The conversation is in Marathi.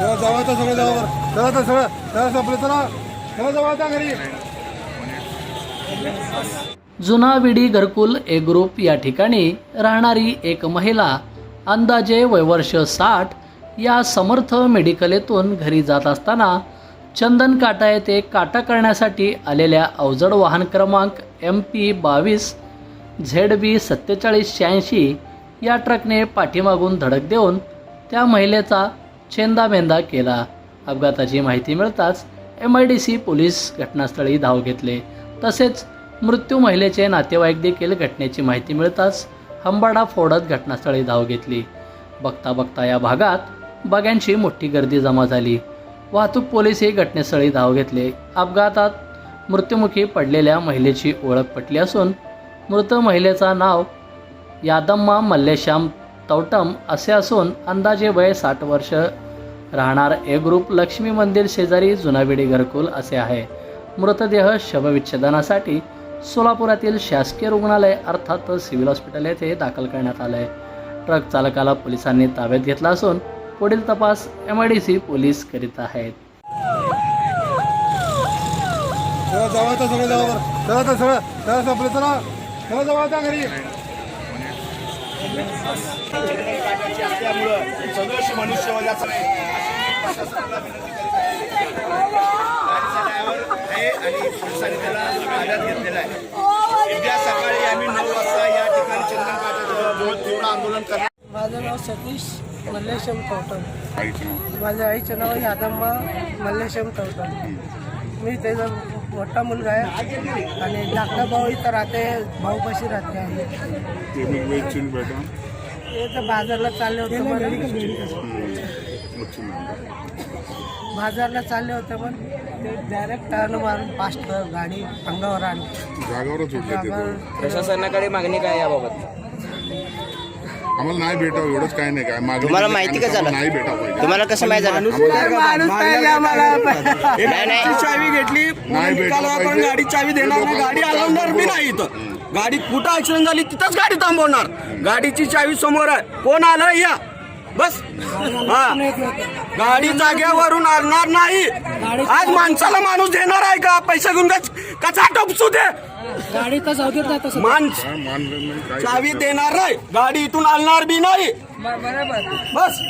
जावा सगळं जावा चला सगळं. चला संपलं. चला. चला जावा आता घरी. जुना विडी घरकुल ए ग्रुप या ठिकाणी राहणारी एक महिला अंदाजे वयवर्ष साठ या समर्थ मेडिकलेतून घरी जात असताना चंदन काटा येथे काटा करण्यासाठी आलेल्या अवजड वाहन क्रमांक एम पी बावीस झेड बी सत्तेचाळीस शहाऐंशी या ट्रकने पाठीमागून धडक देऊन त्या महिलेचा चेंदामेंदा केला. अपघाताची माहिती मिळताच M I D C police घटनास्थळी धाव घेतले. तसेच मृत्यू महिलेचे नातेवाईक देखील घटनेची माहिती मिळताच हंबाडा फोडत घटनास्थळी धाव घेतली. बघता बघता या भागात बघ्यांची मोठी गर्दी जमा झाली. वाहतूक पोलीसही घटनेस्थळी धाव घेतले. अपघातात मृत्युमुखी पडलेल्या महिलेची ओळख पटली असून मृत महिलेचा नाव यादम्मा मल्लेश्याम तौटम असे असून अंदाजे वय साठ वर्ष राहणार ए ग्रुप लक्ष्मी मंदिर शेजारी जुनाविडी घरकुल असे आहे. मृतदेह शवविच्छेदनासाठी सोलापुरातील शासकीय रुग्णालय अर्थात सिव्हिल हॉस्पिटल येथे दाखल करण्यात आलं आहे ट्रक चालकाला पोलिसांनी ताब्यात घेतला असून पुढील तपास M I D C police करीत आहेत. सगळं असल्यामुळं सदोष मनुष्यवधाचा आहे. आणि पोलिसांनी त्याला ताब्यात घेतलेला आहे उद्या सकाळी आम्ही नऊ वाजता या ठिकाणी चंदन काटाजवळ तीव्र आंदोलन करणार माझं नाव सतीश मल्लेशम कवटम माझ्या आईचं नाव यादम्मा मल्लेशम कवटम मी त्याचा मोठा मुलगा आहे. आणि धाकटा भाऊ इथं राहते भाऊपाशी राहते. आहे ते तर बाजारला चालले होते पण. बाजारला चालले होते पण. ते डायरेक्ट टर्न मारून फास्ट गाडी अंगावर आणली. जागावरच. प्रशासनाकडे मागणी काय याबाबत? आम्हाला नाही भेटावं एवढंच काय नाही. काय मागणी तुम्हाला नाही, माहिती का झालं? नाही भेटावं पाहिजे. तुम्हाला कसं माहिती झालं? माणूस पाहिजे. आम्हाला नाही नाही. चावी घेतली नाही भेटलं पाहिजे. गाडी चावी देणार नाही. गाडी हलवणार बी नाही इथं. गाडी कुठं ऍक्सिडेंट झाली तिथंच गाडी थांबवणार. गाडीची चावी समोर आहे. कोण आलं? या. बस. हा. गाडी जाग्यावरून आणणार नाही. आज माणसाला माणूस देणार आहे का? पैसे घेऊन कसा टोपसू दे. गाडी तर जाऊ देत नाही तसं चावी देणार नाही गाडी इथून आणणार बी नाही. बरोबर. बस.